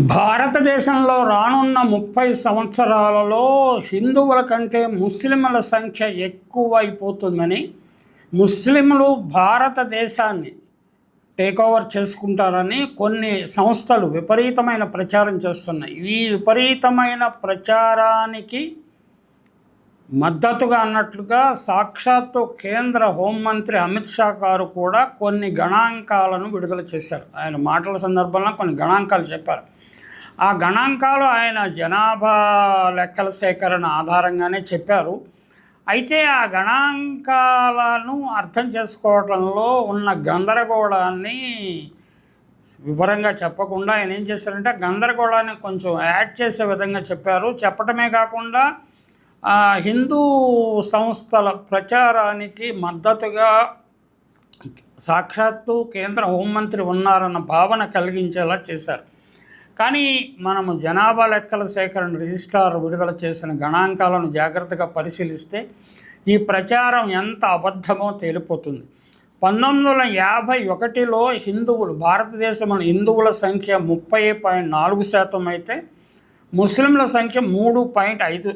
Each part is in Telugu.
భారతదేశంలో రానున్న ముప్పై సంవత్సరాలలో హిందువుల కంటే ముస్లింల సంఖ్య ఎక్కువైపోతుందని ముస్లింలు భారతదేశాన్ని టేక్ ఓవర్ చేసుకుంటారని కొన్ని సంస్థలు విపరీతమైన ప్రచారం చేస్తున్నాయి. ఈ విపరీతమైన ప్రచారానికి మద్దతుగా అన్నట్లుగా సాక్షాత్తు కేంద్ర హోంమంత్రి అమిత్ షా గారు కూడా కొన్ని గణాంకాలను విడుదల చేశారు. ఆయన మాటల సందర్భంలో కొన్ని గణాంకాలు చెప్పారు. ఆ గణాంకాలు ఆయన జనాభా లెక్కల సేకరణ ఆధారంగానే చెప్పారు. అయితే ఆ గణాంకాలను అర్థం చేసుకోవడంలో ఉన్న గందరగోళాన్ని వివరంగా చెప్పకుండా ఆయన ఏం చేశారంటే గందరగోళాన్ని కొంచెం యాడ్ చేసే విధంగా చెప్పారు. చెప్పటమే కాకుండా హిందూ సంస్థల ప్రచారానికి మద్దతుగా సాక్షాత్తు కేంద్ర హోంమంత్రి ఉన్నారన్న భావన కలిగించేలా చేశారు. కానీ మనము జనాభా లెక్కల సేకరణ రిజిస్టార్ విడుదల చేసిన గణాంకాలను జాగ్రత్తగా పరిశీలిస్తే ఈ ప్రచారం ఎంత అబద్ధమో తేలిపోతుంది. పంతొమ్మిది వందల యాభై ఒకటిలో హిందువులు భారతదేశంలో హిందువుల సంఖ్య ముప్పై పాయింట్ నాలుగు శాతం అయితే ముస్లింల సంఖ్య మూడు పాయింట్ ఐదు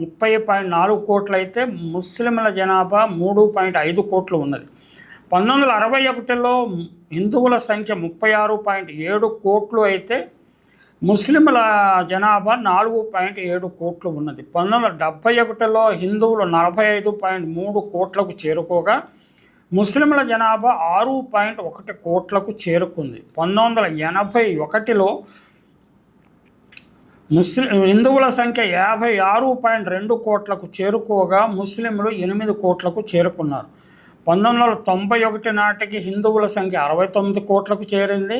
ముప్పై పాయింట్ నాలుగు కోట్లు అయితే ముస్లింల జనాభా మూడు పాయింట్ ఐదు కోట్లు ఉన్నది. పంతొమ్మిది వందల అరవై ఒకటిలో హిందువుల సంఖ్య ముప్పై ఆరు పాయింట్ ఏడు కోట్లు అయితే ముస్లింల జనాభా నాలుగు పాయింట్ ఏడు కోట్లు ఉన్నది. పంతొమ్మిది వందల డెబ్భై ఒకటిలో హిందువులు నలభై ఐదు పాయింట్ మూడు కోట్లకు చేరుకోగా ముస్లింల జనాభా ఆరు పాయింట్ ఒకటి కోట్లకు చేరుకుంది. పంతొమ్మిది వందల ఎనభై ఒకటిలో ముస్లిం హిందువుల సంఖ్య యాభై ఆరు పాయింట్ రెండు కోట్లకు చేరుకోగా ముస్లింలు ఎనిమిది కోట్లకు చేరుకున్నారు. పంతొమ్మిది వందల తొంభై ఒకటి నాటికి హిందువుల సంఖ్య అరవై తొమ్మిది కోట్లకు చేరింది.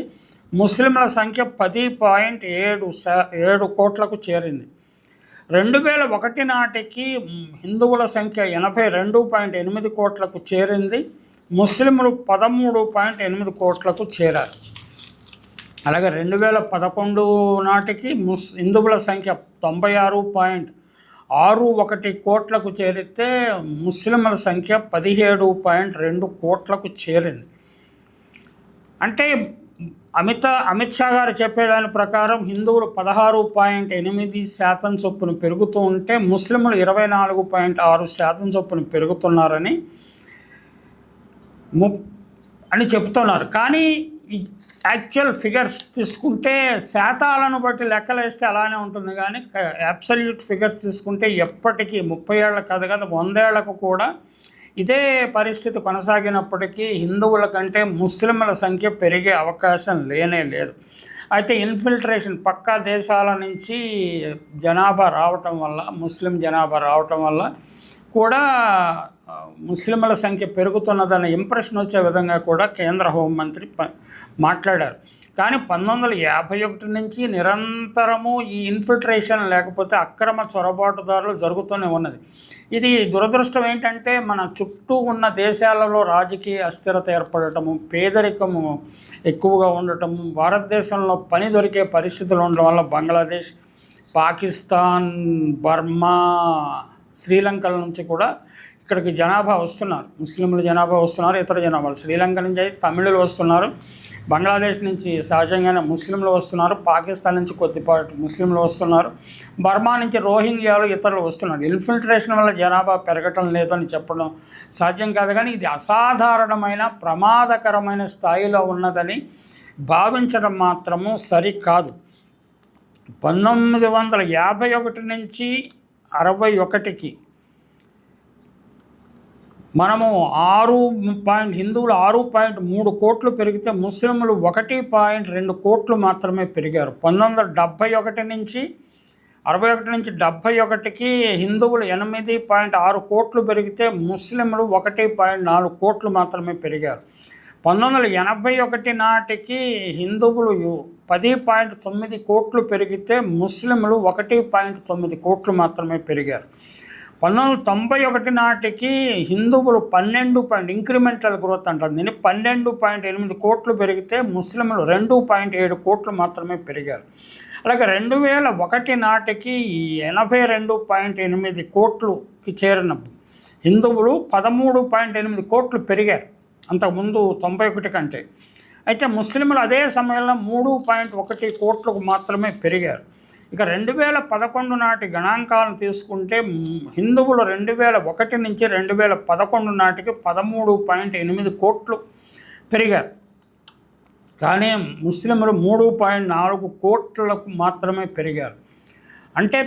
ముస్లింల సంఖ్య పది పాయింట్ ఏడు ఏడు కోట్లకు చేరింది. రెండు వేల ఒకటి నాటికి హిందువుల సంఖ్య ఎనభై రెండు పాయింట్ ఎనిమిది కోట్లకు చేరింది. ముస్లింలు పదమూడు పాయింట్ ఎనిమిది కోట్లకు చేరారు. అలాగే రెండు వేల పదకొండు నాటికి ముస్ హిందువుల సంఖ్య తొంభై ఆరు పాయింట్ ఆరు ఒకటి కోట్లకు చేరితే ముస్లింల సంఖ్య పదిహేడు పాయింట్ రెండు కోట్లకు చేరింది. అంటే అమిత అమిత్ షా గారు చెప్పేదాని ప్రకారం హిందువులు పదహారు పాయింట్ ఎనిమిది శాతం చొప్పున పెరుగుతూ ఉంటే ముస్లింలు ఇరవై నాలుగు పాయింట్ ఆరు శాతం చొప్పున పెరుగుతున్నారని ము అని చెప్తున్నారు. కానీ యాక్చువల్ ఫిగర్స్ తీసుకుంటే శాతాలను బట్టి లెక్కలేస్తే అలానే ఉంటుంది. కానీ అబ్సల్యూట్ ఫిగర్స్ తీసుకుంటే ఎప్పటికీ ముప్పై ఏళ్ళ కథ కదా వందేళ్ళకు కూడా ఇదే పరిస్థితి కొనసాగినప్పటికీ హిందువుల కంటే ముస్లింల సంఖ్య పెరిగే అవకాశం లేనే లేదు. అయితే ఇన్ఫిల్ట్రేషన్ పక్కా దేశాల నుంచి జనాభా రావటం వల్ల ముస్లిం జనాభా రావటం వల్ల కూడా ముస్లింల సంఖ్య పెరుగుతున్నదన్న ఇంప్రెషన్ వచ్చే విధంగా కూడా కేంద్ర హోంమంత్రి ప మాట్లాడారు. కానీ పంతొమ్మిది వందల యాభై ఒకటి నుంచి నిరంతరము ఈ ఇన్ఫిల్ట్రేషన్ లేకపోతే అక్రమ చొరబాటుదారులు జరుగుతూనే ఉన్నది. ఇది దురదృష్టం ఏంటంటే మన చుట్టూ ఉన్న దేశాలలో రాజకీయ అస్థిరత ఏర్పడటము పేదరికము ఎక్కువగా ఉండటము భారతదేశంలో పని దొరికే పరిస్థితులు ఉండడం వల్ల బంగ్లాదేశ్ పాకిస్తాన్ బర్మా శ్రీలంకల నుంచి కూడా ఇక్కడికి జనాభా వస్తున్నారు. ముస్లింల జనాభా వస్తున్నారు ఇతర జనాభాలు శ్రీలంక నుంచి అయితే తమిళులు వస్తున్నారు. బంగ్లాదేశ్ నుంచి సహజంగానే ముస్లింలు వస్తున్నారు పాకిస్తాన్ నుంచి కొద్దిపాటు ముస్లింలు వస్తున్నారు. బర్మా నుంచి రోహింగ్యాలు ఇతరులు వస్తున్నారు. ఇన్ఫిల్ట్రేషన్ వల్ల జనాభా పెరగటం లేదని చెప్పడం సాధ్యం కాదు కానీ ఇది అసాధారణమైన ప్రమాదకరమైన స్థాయిలో ఉన్నదని భావించడం మాత్రము సరికాదు. పంతొమ్మిది వందల యాభై ఒకటి నుంచి అరవై ఒకటికి మనము ఆరు పాయింట్ హిందువులు ఆరు పాయింట్ మూడు కోట్లు పెరిగితే ముస్లింలు ఒకటి పాయింట్ రెండు కోట్లు మాత్రమే పెరిగారు. పంతొమ్మిది వందల డెబ్భై ఒకటి నుంచి అరవై ఒకటి నుంచి డెబ్భై ఒకటికి హిందువులు ఎనిమిది పాయింట్ ఆరు కోట్లు పెరిగితే ముస్లింలు ఒకటి పాయింట్ నాలుగు కోట్లు మాత్రమే పెరిగారు. పంతొమ్మిది వందల ఎనభై ఒకటి నాటికి హిందువులు పది పాయింట్ తొమ్మిది కోట్లు పెరిగితే ముస్లింలు ఒకటి పాయింట్ తొమ్మిది కోట్లు మాత్రమే పెరిగారు. పంతొమ్మిది తొంభై ఒకటి నాటికి హిందువులు పన్నెండు పాయింట్ ఇంక్రిమెంటల్ గ్రోత్ అంటారు. దీన్ని పన్నెండు పాయింట్ ఎనిమిది కోట్లు పెరిగితే ముస్లింలు రెండు పాయింట్ ఏడు కోట్లు మాత్రమే పెరిగారు. అలాగే రెండు వేల ఒకటి నాటికి ఎనభై రెండు పాయింట్ ఎనిమిది కోట్లుకి చేరిన హిందువులు పదమూడు పాయింట్ ఎనిమిది కోట్లు పెరిగారు అంతకుముందు తొంభై ఒకటి కంటే. అయితే ముస్లింలు అదే సమయంలో మూడు పాయింట్ ఒకటి కోట్లకు మాత్రమే పెరిగారు. ఇక రెండు వేల పదకొండు నాటి గణాంకాలను తీసుకుంటే హిందువులు రెండు వేల ఒకటి నుంచి రెండు వేల పదకొండు నాటికి పదమూడు పాయింట్ ఎనిమిది కోట్లు పెరిగారు. కానీ ముస్లింలు మూడు పాయింట్ నాలుగు కోట్లకు మాత్రమే పెరిగారు. అంటే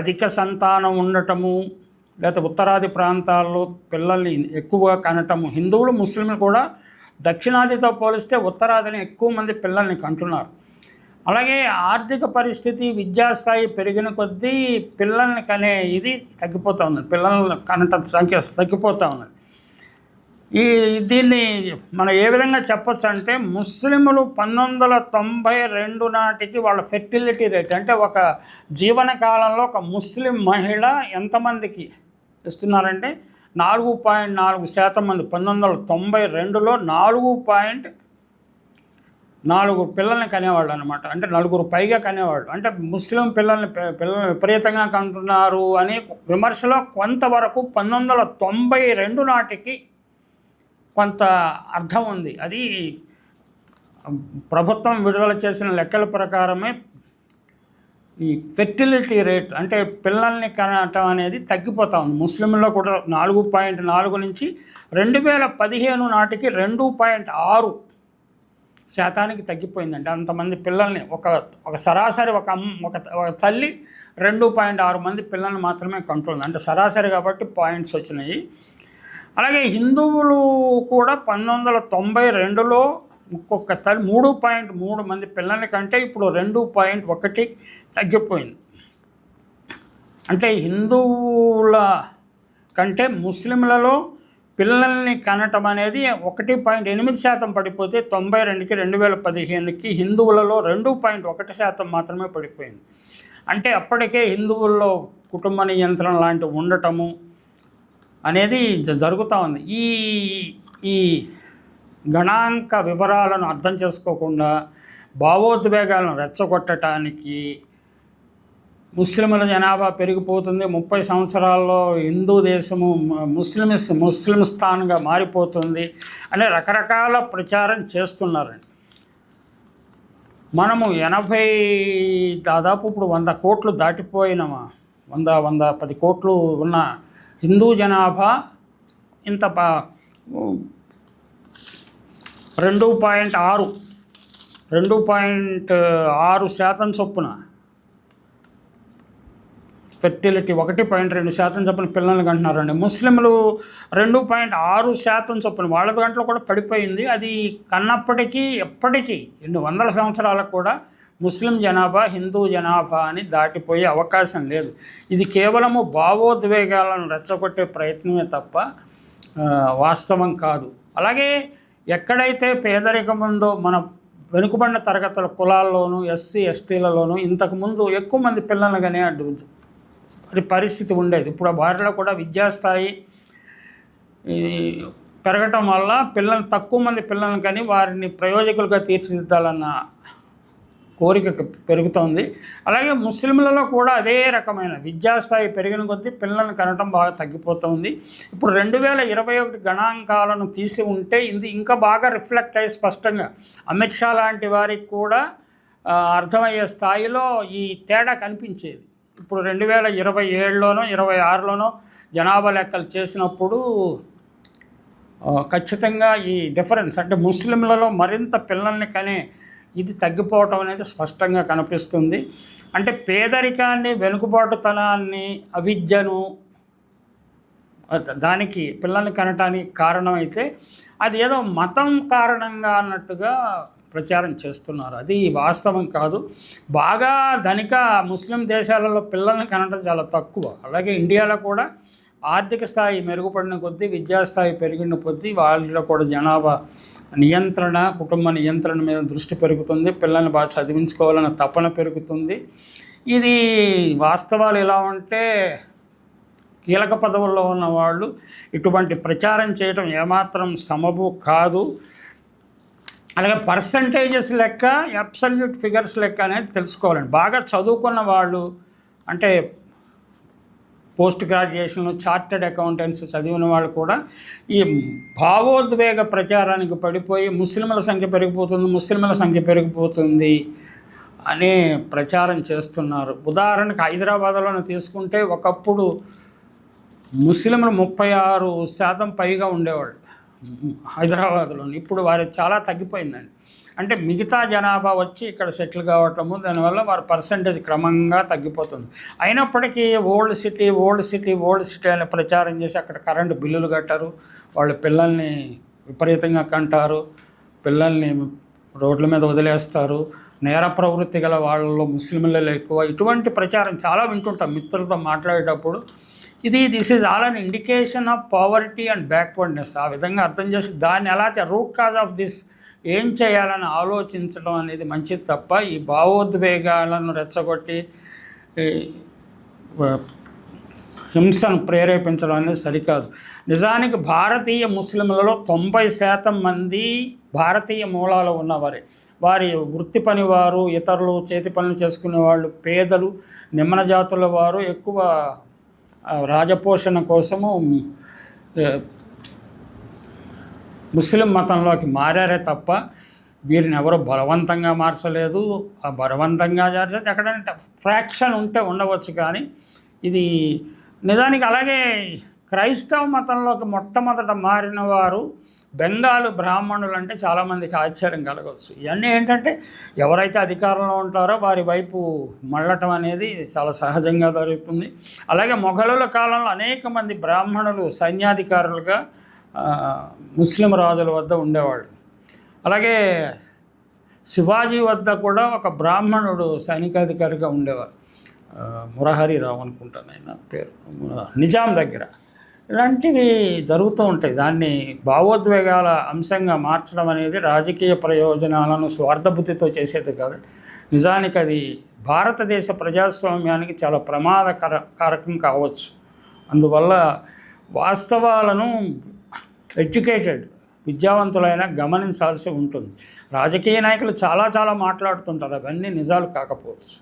అధిక సంతానం ఉండటము లేకపోతే ఉత్తరాది ప్రాంతాల్లో పిల్లల్ని ఎక్కువగా కనటము హిందువులు ముస్లింలు కూడా దక్షిణాదితో పోలిస్తే ఉత్తరాదిని ఎక్కువ మంది పిల్లల్ని కంటున్నారు. అలాగే ఆర్థిక పరిస్థితి విద్యాస్థాయి పెరిగిన కొద్దీ పిల్లల్ని కనే ఇది తగ్గిపోతూ ఉంది పిల్లల కనట సంఖ్య తగ్గిపోతూ ఉన్నది. ఈ దీన్ని మనం ఏ విధంగా చెప్పొచ్చు అంటే ముస్లింలు పంతొమ్మిది వందల తొంభై రెండు నాటికి వాళ్ళ ఫెర్టిలిటీ రేట్ అంటే ఒక జీవన కాలంలో ఒక ముస్లిం మహిళ ఎంతమందికి ఇస్తున్నారంటే నాలుగు పాయింట్ నాలుగు శాతం మంది. పంతొమ్మిది వందల తొంభై రెండులో నాలుగు పాయింట్ నాలుగు పిల్లల్ని కనేవాళ్ళు అనమాట అంటే నలుగురు పైగా కనేవాళ్ళు. అంటే ముస్లిం పిల్లల్ని పిల్లల్ని విపరీతంగా కంటున్నారు అనే విమర్శలో కొంతవరకు పంతొమ్మిది వందల తొంభై రెండు నాటికి కొంత అర్థం ఉంది. అది ప్రభుత్వం విడుదల చేసిన లెక్కల ప్రకారమే ఈ ఫెర్టిలిటీ రేట్ అంటే పిల్లల్ని కనటం అనేది తగ్గిపోతా ఉంది. ముస్లింలో కూడా నాలుగు పాయింట్ నాలుగు నుంచి రెండు వేల పదిహేను నాటికి రెండు పాయింట్ ఆరు శాతానికి తగ్గిపోయిందండి. అంతమంది పిల్లల్ని ఒక ఒక సరాసరి ఒక ఒక ఒక తల్లి రెండు పాయింట్ ఆరు మంది పిల్లల్ని మాత్రమే కంట్రోల్ అంటే సరాసరి కాబట్టి పాయింట్స్ వచ్చినాయి. అలాగే హిందువులు కూడా పంతొమ్మిది వందల తొంభై రెండులో ఒక్కొక్క తల్లి మూడు పాయింట్ మూడు మంది పిల్లల కంటే ఇప్పుడు రెండు పాయింట్ ఒకటి తగ్గిపోయింది. అంటే హిందువుల కంటే ముస్లింలలో పిల్లల్ని కనటం అనేది ఒకటి పాయింట్ ఎనిమిది శాతం పడిపోతే తొంభై రెండుకి రెండు వేల పదిహేనుకి హిందువులలో రెండు పాయింట్ ఒకటి శాతం మాత్రమే పడిపోయింది. అంటే అప్పటికే హిందువుల్లో కుటుంబ నియంత్రణ లాంటివి ఉండటము అనేది జ- జరుగుతూ ఉంది. ఈ ఈ గణాంక వివరాలను అర్థం చేసుకోకుండా భావోద్వేగాలను రెచ్చగొట్టడానికి ముస్లింల జనాభా పెరిగిపోతుంది. ముప్పై సంవత్సరాల్లో హిందూ దేశము ముస్లిమ్స్ ముస్లిం స్థానంగా మారిపోతుంది అనే రకరకాల ప్రచారం చేస్తున్నారండి. మనము ఎనభై దాదాపు ఇప్పుడు వంద కోట్లు దాటిపోయినామా వంద వంద పది కోట్లు ఉన్న హిందూ జనాభా ఇంత రెండు పాయింట్ ఆరు రెండు పాయింట్ ఆరు శాతం చొప్పున ఫెర్టిలిటీ ఒకటి పాయింట్ రెండు శాతం చొప్పున పిల్లలకి అంటున్నారండి ముస్లింలు రెండు పాయింట్ ఆరు శాతం చొప్పున వాళ్ళ దాంట్లో కూడా పడిపోయింది. అది కన్నప్పటికీ ఎప్పటికీ ఎన్ని వందల సంవత్సరాలకు కూడా ముస్లిం జనాభా హిందూ జనాభా అని దాటిపోయే అవకాశం లేదు. ఇది కేవలము భావోద్వేగాలను రెచ్చగొట్టే ప్రయత్నమే తప్ప వాస్తవం కాదు. అలాగే ఎక్కడైతే పేదరికం ఉందో మన వెనుకబడిన తరగతుల కులాల్లోనూ ఎస్సీ ఎస్టీలలోనూ ఇంతకుముందు ఎక్కువ మంది పిల్లల్ని కానీ అడ్డు పరిస్థితి ఉండేది. ఇప్పుడు వారిలో కూడా విద్యాస్థాయి పెరగటం వల్ల పిల్లలు తక్కువ మంది పిల్లల్ని కానీ వారిని ప్రయోజకులుగా తీర్చిదిద్దాలన్న కోరిక పెరుగుతోంది. అలాగే ముస్లింలలో కూడా అదే రకమైన విద్యాస్థాయి పెరిగిన కొద్దీ పిల్లల్ని కనటం బాగా తగ్గిపోతుంది. ఇప్పుడు రెండు వేల ఇరవై ఒకటి గణాంకాలను తీసి ఉంటే ఇది ఇంకా బాగా రిఫ్లెక్ట్ అయ్యి స్పష్టంగా అమిత్ షా లాంటి వారికి కూడా అర్థమయ్యే స్థాయిలో ఈ తేడా కనిపించేది. ఇప్పుడు రెండు వేల ఇరవై ఏడులోనో ఇరవై ఆరులోనో జనాభా లెక్కలు చేసినప్పుడు ఖచ్చితంగా ఈ డిఫరెన్స్ అంటే ముస్లింలలో మరింత పిల్లల్ని కనే ఇది తగ్గిపోవటం అనేది స్పష్టంగా కనిపిస్తుంది. అంటే పేదరికాన్ని వెనుకబాటుతనాన్ని అవిద్యను దానికి పిల్లల్ని కనటానికి కారణమైతే అది ఏదో మతం కారణంగా అన్నట్టుగా ప్రచారం చేస్తున్నారు. అది వాస్తవం కాదు. బాగా ధనిక ముస్లిం దేశాలలో పిల్లల్ని కనడం చాలా తక్కువ. అలాగే ఇండియాలో కూడా ఆర్థిక స్థాయి మెరుగుపడిన కొద్దీ విద్యాస్థాయి పెరిగిన కొద్దీ వాళ్ళలో కూడా జనాభా నియంత్రణ కుటుంబ నియంత్రణ మీద దృష్టి పెరుగుతుంది. పిల్లల్ని బాగా చదివించుకోవాలన్న తపన పెరుగుతుంది. ఇది వాస్తవాలు ఎలా ఉంటే కీలక పదవుల్లో ఉన్న వాళ్ళు ఇటువంటి ప్రచారం చేయడం ఏమాత్రం సమబు కాదు. అలాగే పర్సంటేజెస్ లెక్క అబ్సల్యూట్ ఫిగర్స్ లెక్క అనేది తెలుసుకోవాలండి. బాగా చదువుకున్న వాళ్ళు అంటే పోస్ట్ గ్రాడ్యుయేషన్ చార్టెడ్ అకౌంటెంట్స్ చదివిన వాళ్ళు కూడా ఈ భావోద్వేగ ప్రచారానికి పడిపోయి ముస్లింల సంఖ్య పెరిగిపోతుంది ముస్లింల సంఖ్య పెరిగిపోతుంది అనే ప్రచారం చేస్తున్నారు. ఉదాహరణకు హైదరాబాద్లోనే తీసుకుంటే ఒకప్పుడు ముస్లింలు ముప్పై ఆరు శాతం పైగా ఉండేవాళ్ళు. హైదరాబాద్లోని ఇప్పుడు వారి చాలా తగ్గిపోయిందండి. అంటే మిగతా జనాభా వచ్చి ఇక్కడ సెటిల్ కావటము దానివల్ల వారి పర్సంటేజ్ క్రమంగా తగ్గిపోతుంది. అయినప్పటికీ old city old city old city అని ప్రచారం చేసి అక్కడ కరెంటు బిల్లులు కట్టారు. వాళ్ళ పిల్లల్ని విపరీతంగా కంటారు. పిల్లల్ని రోడ్ల మీద వదిలేస్తారు. నేర ప్రవృత్తి గల వాళ్ళలో ముస్లింలలో ఎక్కువ. ఇటువంటి ప్రచారం చాలా వింటుంటాం. మిత్రులతో మాట్లాడేటప్పుడు ఇది this is all an indication of poverty and backwardness ఆ విధంగా అర్థం చేసి దాన్ని ఎలా రూట్ కాజ్ ఆఫ్ దిస్ ఏం చేయాలని ఆలోచించడం అనేది మంచిది తప్ప ఈ భావోద్వేగాలను రెచ్చగొట్టి హింసను ప్రేరేపించడం అనేది సరికాదు. నిజానికి భారతీయ ముస్లింలలో తొంభై శాతం మంది భారతీయ మూలాలు ఉన్నవారే. వారి వృత్తి పనివారు ఇతరులు చేతి పనులు చేసుకునే వాళ్ళు పేదలు నిమ్మన జాతుల వారు ఎక్కువ రాజపోషణ కోసము ముస్లిం మతంలోకి మారారే తప్ప వీరిని ఎవరు బలవంతంగా మార్చలేదు. ఆ బలవంతంగా చేర్చేది ఎక్కడంటే ఫ్రాక్షన్ ఉంటే ఉండవచ్చు కానీ ఇది నిజానికి అలాగే క్రైస్తవ మతంలోకి మొట్టమొదట మారిన వారు బెంగాలు బ్రాహ్మణులు అంటే చాలామందికి ఆశ్చర్యం కలగవచ్చు. ఇవన్నీ ఏంటంటే ఎవరైతే అధికారంలో ఉంటారో వారి వైపు మళ్ళటం అనేది చాలా సహజంగా జరుగుతుంది. అలాగే మొఘలుల కాలంలో అనేక మంది బ్రాహ్మణులు సైన్యాధికారులుగా ముస్లిం రాజుల వద్ద ఉండేవాళ్ళు. అలాగే శివాజీ వద్ద కూడా ఒక బ్రాహ్మణుడు సైనికాధికారిగా ఉండేవారు. మురహరి రావు అనుకుంటాను ఆయన పేరు. నిజాం దగ్గర. ఇలాంటివి జరుగుతూ ఉంటాయి. దాన్ని భావోద్వేగాల అంశంగా మార్చడం అనేది రాజకీయ ప్రయోజనాలను స్వార్థబుద్ధితో చేసేది కాదు. నిజానికి అది భారతదేశ ప్రజాస్వామ్యానికి చాలా ప్రమాదకర కారకం కావచ్చు. అందువల్ల వాస్తవాలను ఎడ్యుకేటెడ్ విద్యావంతులైన గమనించాల్సి ఉంటుంది. రాజకీయ నాయకులు చాలా చాలా మాట్లాడుతుంటారు. అవన్నీ నిజాలు కాకపోవచ్చు.